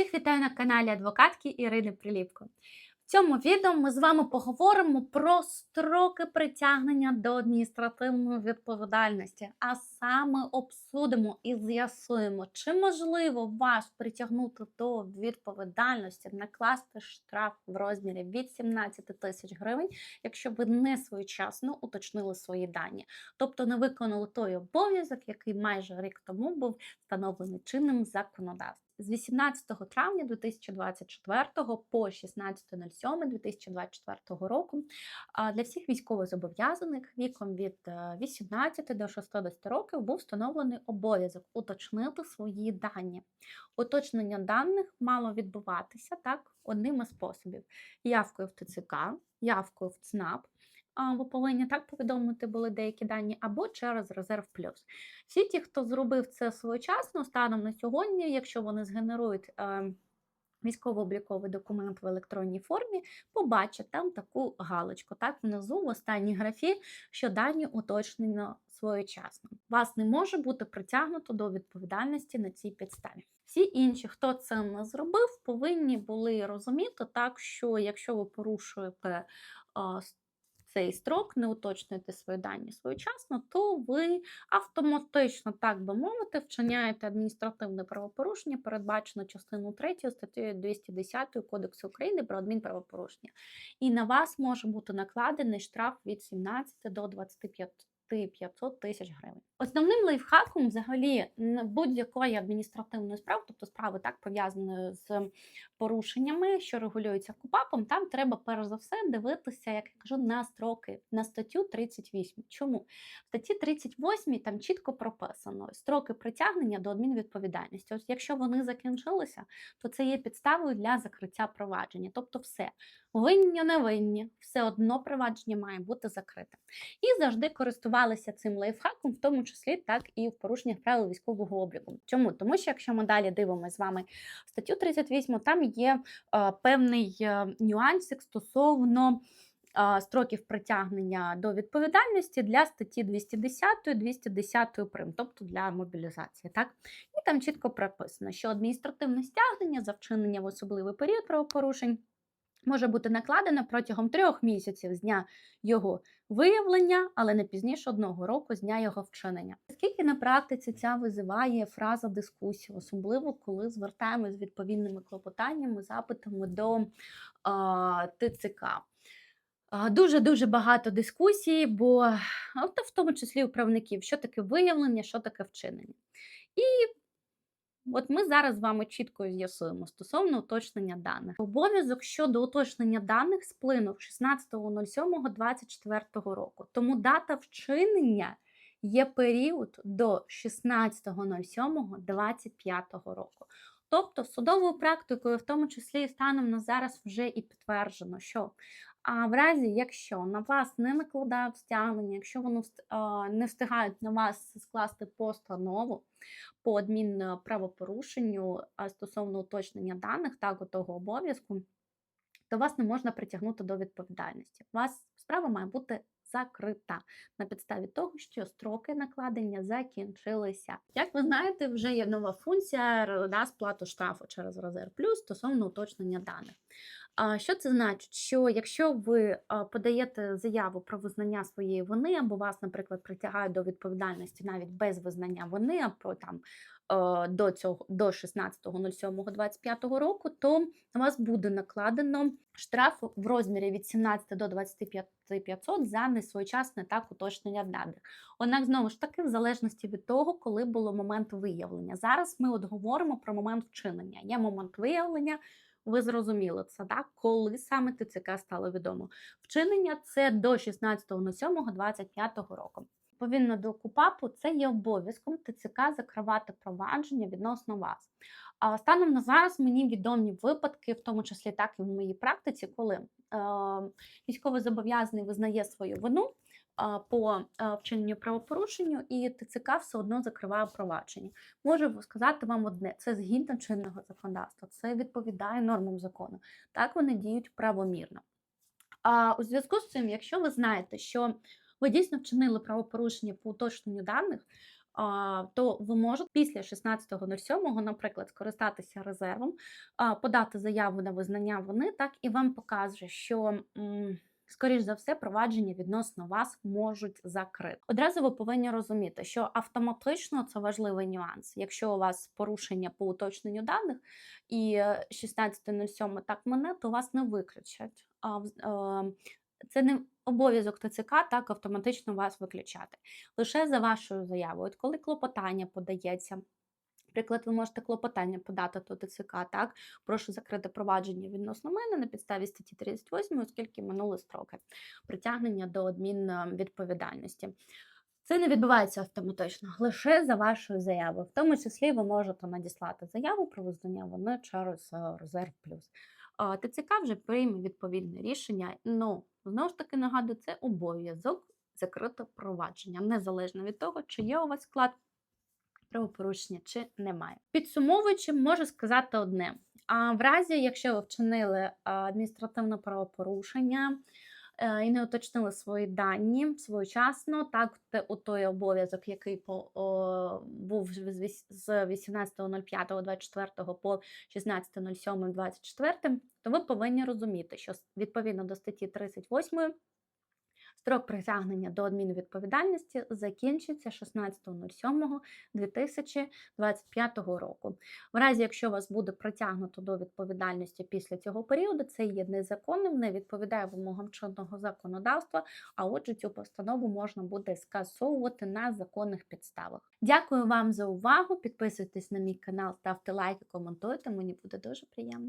Всіх вітаю на каналі адвокатки Ірини Приліпко. В цьому відео ми з вами поговоримо про строки притягнення до адміністративної відповідальності, а саме обсудимо і з'ясуємо, чи можливо вас притягнути до відповідальності, накласти штраф в розмірі від 17 тисяч гривень, якщо ви не своєчасно уточнили свої дані, тобто не виконали той обов'язок, який майже рік тому був встановлений чинним законодавством. З 18 травня 2024 по 16.07.2024 року для всіх військовозобов'язаних віком від е, 18 до 60 років був встановлений обов'язок уточнити свої дані. Уточнення даних мало відбуватися так одним із способів: явкою в ТЦК, явкою в ЦНАП. А, Ви повинні так повідомити були деякі дані, або через резерв плюс. Всі ті, хто зробив це своєчасно, станом на сьогодні, якщо вони згенерують е, військово-обліковий документ в електронній формі, побачать там таку галочку. Так, внизу в останній графі, що дані уточнено своєчасно. Вас не може бути притягнуто до відповідальності на цій підставі. Всі інші, хто це не зробив, повинні були розуміти так, що якщо ви порушуєте с- цей строк, не уточнюєте свої дані своєчасно, то ви автоматично, так би мовити, вчиняєте адміністративне правопорушення, передбачено частину 3 статтею 210 Кодексу України про адмінправопорушення. І на вас може бути накладений штраф від 17 до 25 500 тисяч гривень. Основним лайфхаком взагалі будь-якої адміністративної справи, тобто справи так пов'язаної з порушеннями, що регулюються КУПАПом, там треба перш за все дивитися, як я кажу, на строки, на статтю 38. Чому? В статті 38 там чітко прописано строки притягнення до адмінвідповідальності. Ось якщо вони закінчилися, то це є підставою для закриття провадження. Тобто, все винні, не винні, все одно провадження має бути закрите. І завжди користувалися цим лайфхаком, в тому числі так і в порушеннях правил військового обліку. Чому? Тому що якщо ми далі дивимося з вами статтю 38, там є е, певний е, нюансик стосовно е, строків притягнення до відповідальності для статті 210, 210 прим, тобто для мобілізації. Так? І там чітко прописано, що адміністративне стягнення за вчинення в особливий період правопорушень може бути накладено протягом трьох місяців з дня його виявлення, але не пізніше одного року з дня його вчинення. Скільки на практиці ця визиває фраза дискусії, особливо коли звертаємось з відповідними клопотаннями, запитами до а, ТЦК. Дуже-дуже багато дискусій, бо в тому числі у правників, що таке виявлення, що таке вчинення. І От ми зараз з вами чітко з'ясуємо стосовно уточнення даних. Обов'язок щодо уточнення даних сплинув 16.07.24 року. Тому дата вчинення є період до 16.07.25 року. Тобто судовою практикою, в тому числі і станом на зараз, вже і підтверджено, що а в разі, якщо на вас не накладають стягнення, якщо вони не встигають на вас скласти постанову по адмінправопорушенню стосовно уточнення даних так того обов'язку, то вас не можна притягнути до відповідальності. У вас справа має бути закрита на підставі того, що строки накладення закінчилися. Як ви знаєте, вже є нова функція да, сплату штрафу через резерв плюс стосовно уточнення даних. Що це значить? Що якщо ви подаєте заяву про визнання своєї вини, або вас, наприклад, притягають до відповідальності навіть без визнання вини, або там до цього до 16.07.25 року, то на вас буде накладено штраф в розмірі від 17 до 25 500 за несвоєчасне так уточнення даних. Однак знову ж таки, в залежності від того, коли було момент виявлення. Зараз ми от говоримо про момент вчинення. Є момент виявлення. Ви зрозуміли це, так? коли саме ТЦК стало відомо. Вчинення це до 16.07.25 року. Відповідно до КУПАПу, це є обов'язком ТЦК закривати провадження відносно вас. А станом на зараз мені відомі випадки, в тому числі так і в моїй практиці, коли е, військовозобов'язаний визнає свою вину по вчиненню правопорушенню, і ТЦК все одно закриває провадження. Можу сказати вам одне: це згідно чинного законодавства, це відповідає нормам закону. Так вони діють правомірно. А у зв'язку з цим, якщо ви знаєте, що ви дійсно вчинили правопорушення по уточненню даних, то ви можете після 16.07, наприклад, скористатися резервом, подати заяву на визнання вини, так і вам покаже, що. Скоріш за все, провадження відносно вас можуть закрити. Одразу ви повинні розуміти, що автоматично це важливий нюанс. Якщо у вас порушення по уточненню даних і е, 16.07 так мене, то вас не виключать. Е, Це не обов'язок ТЦК так автоматично вас виключати. Лише за вашою заявою. От коли клопотання подається. Наприклад, ви можете клопотання подати до ТЦК, так, прошу закрити провадження відносно мене на підставі статті 38, оскільки минули строки притягнення до адмінвідповідальності. Це не відбувається автоматично, лише за вашою заявою. В тому числі ви можете надіслати заяву про визнання вини через е, резерв плюс. ТЦК вже прийме відповідне рішення. Ну, знову ж таки нагадую, це обов'язок закрити провадження, незалежно від того, чи є у вас склад правопорушення чи немає. Підсумовуючи, можу сказати одне: а в разі, якщо ви вчинили адміністративне правопорушення е, і не уточнили свої дані своєчасно, так у той обов'язок, який по, о, був з віс- з 18.05.24 по 16.07.24, то ви повинні розуміти, що відповідно до статті 38 Строк притягнення до адмінвідповідальності закінчиться 16.07.2025 року. В разі, якщо вас буде притягнуто до відповідальності після цього періоду, це є незаконним, не відповідає вимогам чинного законодавства, а отже, цю постанову можна буде скасовувати на законних підставах. Дякую вам за увагу. Підписуйтесь на мій канал, ставте лайки, коментуйте. Мені буде дуже приємно.